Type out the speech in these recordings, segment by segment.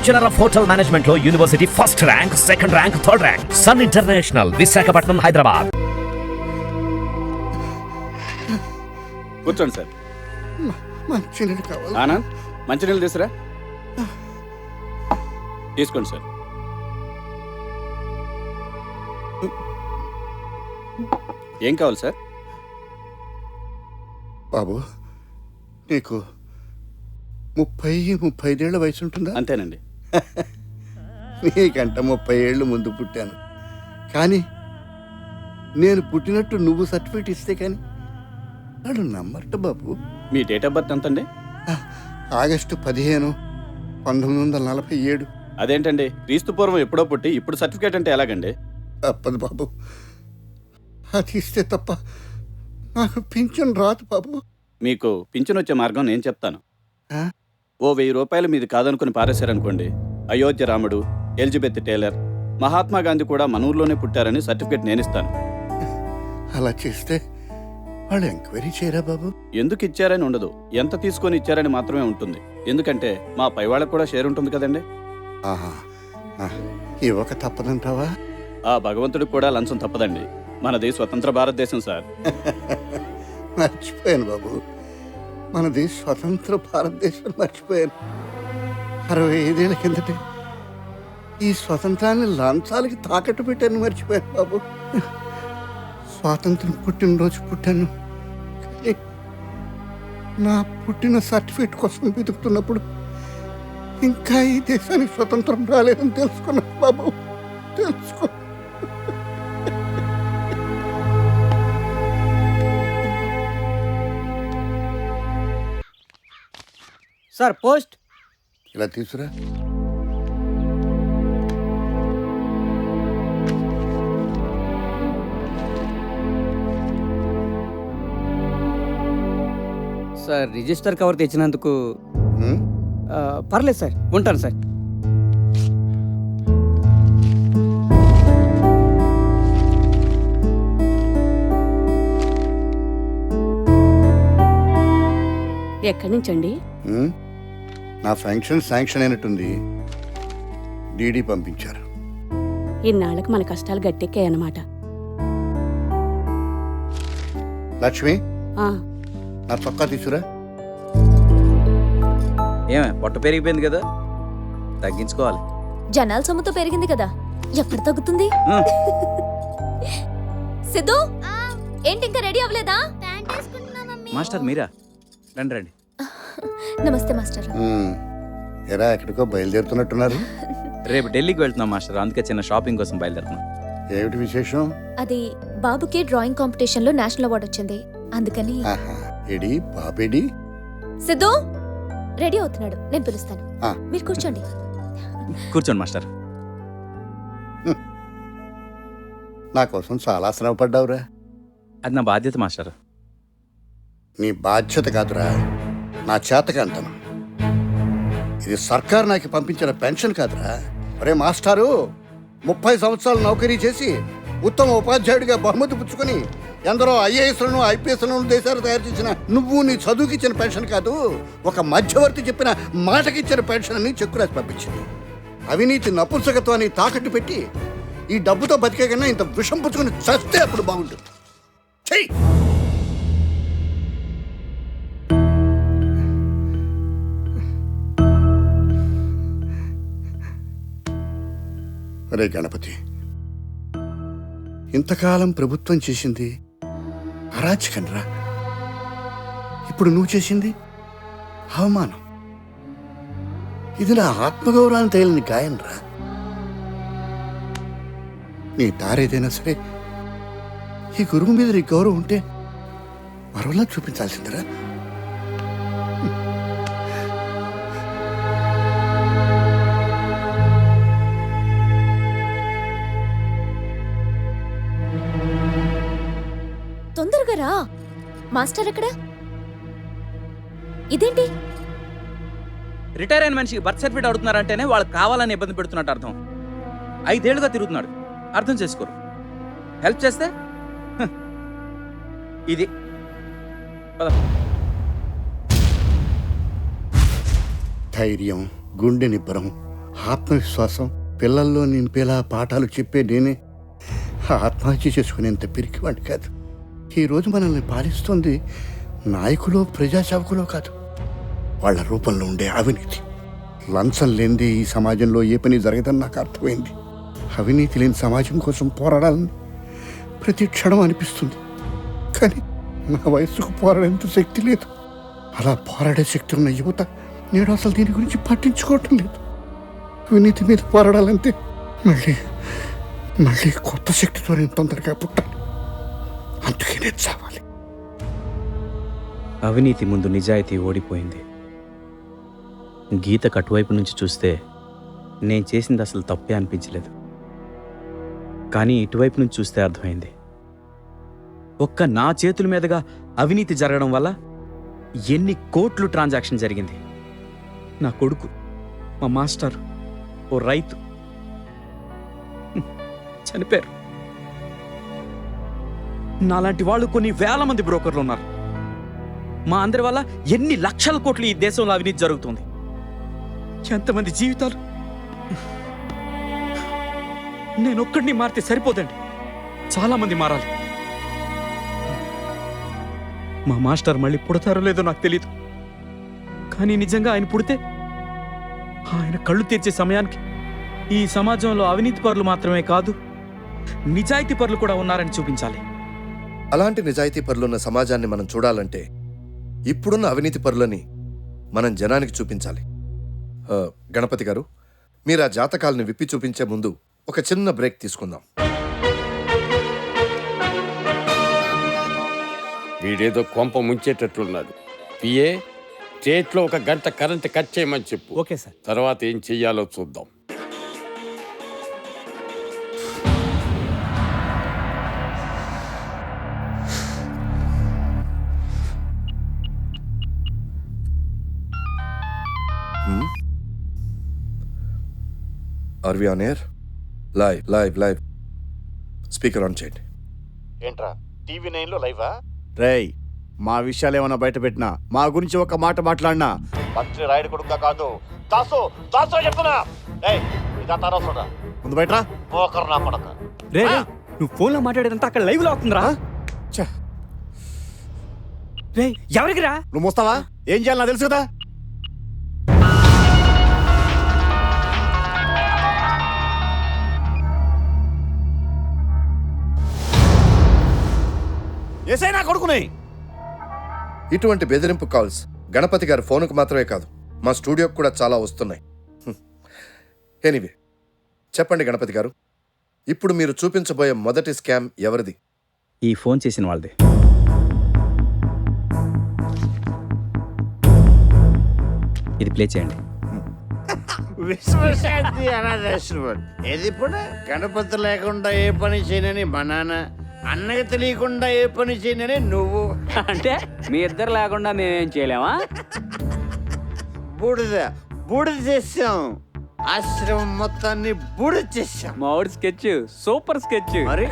Bachelor of hotel మేనేజ్మెంట్లో university first rank second rank third rank. Sun international Visakhapatnam Hyderabad. కూర్చోండి sir. మంచినీళ్ళు కావాలి. ఆనంద్ మంచినీళ్ళు తీసురా. తీసుకోండి సార్. ఏం కావాలి సార్? బాబు నీకు ముప్పై ముప్పై ఐదేళ్ళ వయసు ఉంటుందా అంతేనండి. నీకంట ముప్పై ఏళ్ళు ముందు పుట్టాను. కానీ నేను పుట్టినట్టు నువ్వు సర్టిఫికేట్ ఇస్తే కానీ నాడు నమ్మరట బాబు. మీ డేట్ ఆఫ్ బర్త్ ఎంత అండి ఆ, ఆగస్టు పదిహేను పంతొమ్మిది వందల నలభై ఏడు. అదేంటండి? క్రీస్తు పూర్వం ఎప్పుడో పుట్టి ఇప్పుడు సర్టిఫికేట్ అంటే ఎలాగండి? తప్పదు బాబు. అది ఇస్తే తప్ప నాకు పింఛన్ రాదు బాబు. మీకు పింఛన్ వచ్చే మార్గం నేను చెప్తాను. ఆ? ఓ వెయ్యి రూపాయలు మీది కాదనుకుని పారేశారనుకోండి. అయోధ్య రాముడు ఎలిజబెత్ టేలర్ మహాత్మా గాంధీ కూడా మన ఊర్లోనే పుట్టారని సర్టిఫికేట్ నేను ఇస్తాను అలా చేస్తే వాళ్ళు ఎంక్వైరీ చేయరా బాబు? ఎందుకు ఇచ్చారని ఉండదు. ఎంత తీసుకొని ఇచ్చారని మాత్రమే ఉంటుంది. ఎందుకంటే మా పై వాళ్ళకు కూడా షేర్ ఉంటుంది కదండి. ఆహా. ఆ, ఇవ్వక తప్పదంటావా? ఆ భగవంతుడికి కూడా లంచం తప్పదండి. మనది స్వతంత్ర భారతదేశం సార్. మర్చిపోయాను బాబు. మనది స్వతంత్ర భారతదేశం మర్చిపోయాను. అరవై ఐదేళ్ళ కిందటే ఈ స్వతంత్రాన్ని లంచాలకి తాకట్టు పెట్టాను మర్చిపోయాను బాబు. స్వాతంత్రం పుట్టినరోజు పుట్టాను. నా పుట్టిన సర్టిఫికేట్ కోసం వెతుకుతున్నప్పుడు ఇంకా ఈ దేశానికి స్వతంత్రం రాలేదని తెలుసుకున్నాను బాబు. తెలుసుకో సార్ పోస్ట్ ఇలా తీసురా సార్ రిజిస్టర్ కవర్ తెచ్చినందుకు? ఆ, పర్లేదు సార్ ఉంటాను సార్ ఎక్కడి నుంచండి? నా ఫంక్షన్ శాంక్షన్ అయినట్టుంది. డీడీ పంపించారు. ఇన్నాళ్ళకి మన కష్టాలు గట్టెక్కాయన్నమాట. లక్ష్మి? ఆ, నా చొక్కా తీసురా. ఏమే పొట్ట పెరిగిపోయింది కదా? తగ్గించుకోవాలి. జనాల సొమ్ముతో పెరిగింది కదా? ఎప్పుడు తగ్గుతుంది. సిద్ధు? ఏంటి ఇంకా రెడీ అవ్వలేదా? మాస్టర్ మీరా? రండి రండి. నమస్తే మాస్టర్. ఎరా ఎక్కడికో బయలుదేరుతున్నట్టున్నారు. రేపు ఢిల్లీకి వెళ్తున్నాం మాస్టర్. అందుకే చిన్న షాపింగ్ కోసం బయలుదేరుతున్నాం. ఏమిటి విశేషం? అది బాబుకి డ్రాయింగ్ కాంపిటీషన్లో నేషనల్ అవార్డు వచ్చింది. అందుకని ఎడి బాబేడి? సిద్ధు రెడీ అవుతున్నాడు. నేను పిలుస్తాను. ఆ. మీరు కూర్చోండి. కూర్చోండి మాస్టర్. నా కోసం చాలా శ్రమ పడ్డావురా అది నా బాధ్యత మాస్టర్. నీ బాధ్యత కాదురా. నా చేతకంతనం ఇది సర్కార్ నాకు పంపించిన పెన్షన్ కాదురా. రే మాస్టారు ముప్పై సంవత్సరాలు నౌకరీ చేసి ఉత్తమ ఉపాధ్యాయుడిగా బహుమతి పుచ్చుకొని ఎందరో ఐఏఎస్లను ఐపీఎస్లను దేశాలు తయారు చేసిన నువ్వు నీ చదువుకి ఇచ్చిన పెన్షన్ కాదు ఒక మధ్యవర్తి చెప్పిన మాటకిచ్చిన పెన్షన్ అని చెక్కు రాసి పంపించింది. అవినీతి నపుంసకత్వాన్ని తాకట్టు పెట్టి ఈ డబ్బుతో బతికే కన్నా ఇంత విషం పుచ్చుకొని చస్తే అప్పుడు బాగుంటుంది. చెయ్యి! రే గణపతి ఇంతకాలం ప్రభుత్వం చేసింది అరాచకంరా ఇప్పుడు నువ్వు చేసింది అవమానం. ఇది నా ఆత్మగౌరవాన్ని తేలిన గాయంరా నీ దారేదైనా సరే ఈ గురువు మీద నీ గౌరవం ఉంటే మరోలా చూపించాల్సిందిరా. తొందరగా రా మాస్టర్ ఎక్కడ? ఇదేంటి? రిటైర్ అయిన మనిషికి బర్త్ సర్టిఫికేట్ అడుగుతున్నారంటేనే వాళ్ళకి కావాలని ఇబ్బంది పెడుతున్నట్టు అర్థం. ఐదేళ్ళుగా తిరుగుతున్నాడు. అర్థం చేసుకోరు. హెల్ప్ చేస్తే? ఇది. ధైర్యం గుండె నిబ్బరం ఆత్మవిశ్వాసం పిల్లల్లో నింపేలా పాఠాలు చెప్పే నేనే ఆత్మహత్య చేసుకునేంత పిరికివాడిని కాదు. ఈరోజు మనల్ని పాలిస్తుంది నాయకులో ప్రజాసేవకులో కాదు వాళ్ళ రూపంలో ఉండే అవినీతి. లంచం లేనిది ఈ సమాజంలో ఏ పని జరగదని నాకు అర్థమైంది. అవినీతి లేని సమాజం కోసం పోరాడాలని ప్రతి క్షణం అనిపిస్తుంది. కానీ నా వయసుకు పోరాడేంత శక్తి లేదు. అలా పోరాడే శక్తి ఉన్న యువత నేను అసలు దీని గురించి పట్టించుకోవటం లేదు. అవినీతి మీద పోరాడాలంటే మళ్ళీ మళ్ళీ కొత్త శక్తితో నేను తొందరగా పుట్టాలి. అందుకే నేను చావాలి. అవినీతి ముందు నిజాయితీ ఓడిపోయింది. గీత కటువైపు నుంచి చూస్తే నేను చేసింది అసలు తప్పే అనిపించలేదు. కానీ ఇటువైపు నుంచి చూస్తే అర్థమైంది. ఒక్క నా చేతుల మీదుగా అవినీతి జరగడం వల్ల ఎన్ని కోట్లు ట్రాన్సాక్షన్ జరిగింది. నా కొడుకు మా మాస్టర్ ఓ రైతు. చనిపోయారు. నాలాంటి వాళ్ళు కొన్ని వేల మంది బ్రోకర్లు ఉన్నారు. మా అందరి వల్ల ఎన్ని లక్షల కోట్లు ఈ దేశంలో అవినీతి జరుగుతుంది? ఎంతమంది జీవితాలు? నేను ఒక్కడిని మారితే సరిపోదండి. చాలా మంది మారాలి. మా మాస్టర్ మళ్ళీ పుడతారో లేదో నాకు తెలియదు కానీ నిజంగా ఆయన పుడితే ఆయన కళ్ళు తెరిచే సమయానికి ఈ సమాజంలో అవినీతి పరులు మాత్రమే కాదు నిజాయితీ పరులు కూడా ఉన్నారని చూపించాలి. అలాంటి నిజాయితీ పరులున్న సమాజాన్ని మనం చూడాలంటే ఇప్పుడున్న అవినీతి పరులని మనం జనానికి చూపించాలి. గణపతి గారు మీరు ఆ జాతకాలను విప్పి చూపించే ముందు ఒక చిన్న బ్రేక్ తీసుకుందాం. వీడేదో కొంప ముంచేటట్లున్నాడు. పిఏ స్టేట్లో ఒక గంట కరెంట్ కట్ చేయమని చెప్పు. Okay sir. తర్వాత ఏం చెయ్యాలో చూద్దాం. Are we on air live live live speaker on చేయండి ఏంట్రా? టీవీ నైన్లో లైవా? రేయ్ మా విషయాలు ఏమైనా బయట పెట్టినా? మా గురించి ఒక మాట మాట్లాడినా? మంత్రి రాయుడు కొడుకు కాదు. దాసు దాసు చెప్తున్నా. ముందు బయటరా పోకర్ నా రే రే, నువ్వు ఫోన్లో మాట్లాడేదంతా అక్కడ లైవ్లో అవుతుందిరా ఛ. రే ఎవరికి రా? నువ్వు మోస్తావా? ఏం చేయాలి నాకు తెలుసు కదా. కొడుకుని. ఇటువంటి బెదిరింపు కాల్స్ గణపతి గారి ఫోన్కు మాత్రమే కాదు మా స్టూడియోకి కూడా చాలా వస్తున్నాయి. ఎనీవే చెప్పండి గణపతి గారు ఇప్పుడు మీరు చూపించబోయే మొదటి స్కామ్ ఎవరిది? ఈ ఫోన్ చేసిన వాళ్ళదే. ఇది ప్లే చేయండి. విశ్వశాంతి అనాథాశ్రమం. ఇది ఇప్పుడు? గణపతి లేకుండా ఏ పని చేయనని మా అన్నకి తెలియకుండా ఏ పని చేయనని నువ్వు. అంటే మీ ఇద్దరు లేకుండా మేమేం చేయలేమా? బూడిద బూడిద చేసాం ఆశ్రమం మొత్తాన్ని బూడిద చేసాం మామిడి స్కెచ్ సూపర్ స్కెచ్. మరి?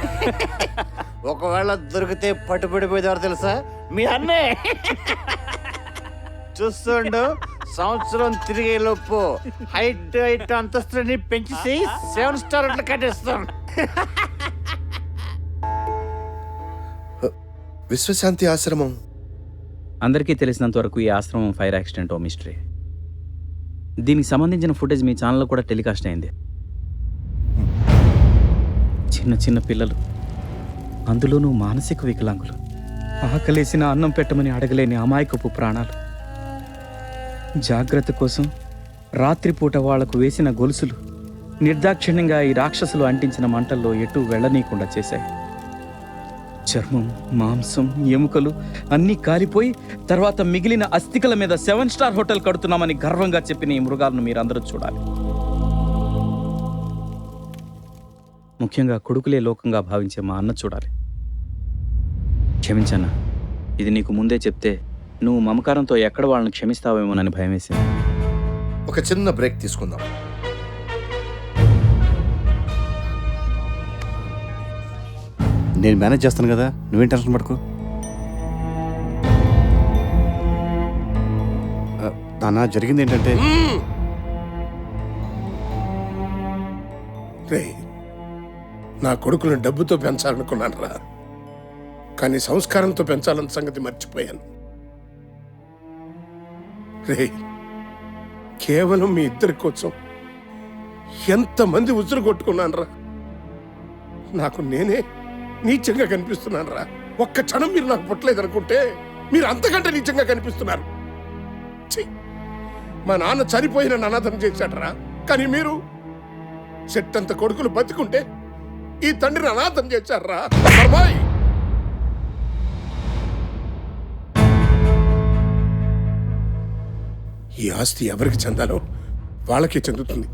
ఒకవేళ దొరికితే పట్టుబడిపోయేవారు తెలుసా? మీ అన్నే చూస్తుండు సంవత్సరం తిరిగే లోపు హైట్ హైట్ అంతస్తుని పెంచేసి సెవెన్ స్టార్ అట్లా కట్టేస్తాం. విశ్వశాంతి ఆశ్రమం. అందరికీ తెలిసినంత వరకు ఈ ఆశ్రమం ఫైర్ యాక్సిడెంట్ ఓ మిస్టరీ. దీనికి సంబంధించిన ఫుటేజ్ మీ ఛానల్లో కూడా టెలికాస్ట్ అయింది. చిన్న చిన్న పిల్లలు. అందులోనూ మానసిక వికలాంగులు. ఆకలేసిన అన్నం పెట్టమని అడగలేని అమాయకపు ప్రాణాలు. జాగ్రత్త కోసం రాత్రిపూట వాళ్ళకు వేసిన గొలుసులు నిర్దాక్షిణ్యంగా ఈ రాక్షసులు అంటించిన మంటల్లో ఎటు వెళ్ళనీయకుండా చేశాయి. చర్మం మాంసం ఎముకలు అన్నీ కాలిపోయి తర్వాత మిగిలిన అస్థికల మీద సెవెన్ స్టార్ హోటల్ కడుతున్నామని గర్వంగా చెప్పిన ఈ మృగాలను మీరందరూ చూడాలి. ముఖ్యంగా కొడుకులే లోకంగా భావించే మా అన్న చూడాలి. క్షమించన్నా ఇది నీకు ముందే చెప్తే నువ్వు మమకారంతో ఎక్కడ వాళ్ళని క్షమిస్తావేమోనని భయం వేసింది ఒక చిన్న బ్రేక్ తీసుకుందాం. నేను మేనేజ్ చేస్తాను కదా. నువ్వేం టెన్షన్ పడుకో. నాన్న జరిగింది ఏంటంటే? రే నా కొడుకులను డబ్బుతో పెంచాలనుకున్నాను రా. కానీ సంస్కారంతో పెంచాలన్న సంగతి మర్చిపోయాను. రే కేవలం మీ ఇద్దరి కోసం ఎంతమంది ఉసురు కొట్టుకున్నాను రా. నాకు నేనే నీచంగా కనిపిస్తున్నాను రా ఒక్క క్షణం మీరు నాకు పుట్టలేదు అనుకుంటే మీరు అంతకంటే నీచంగా కనిపిస్తున్నారు. మా నాన్న చనిపోయిన అనాథం చేశాడరా. కానీ మీరు చెట్టంత కొడుకులు బతుకుంటే ఈ తండ్రిని అనాథం చేశారా అమ్మాయి ఈ ఆస్తి ఎవరికి చెందాలో వాళ్ళకే చెందుతుంది.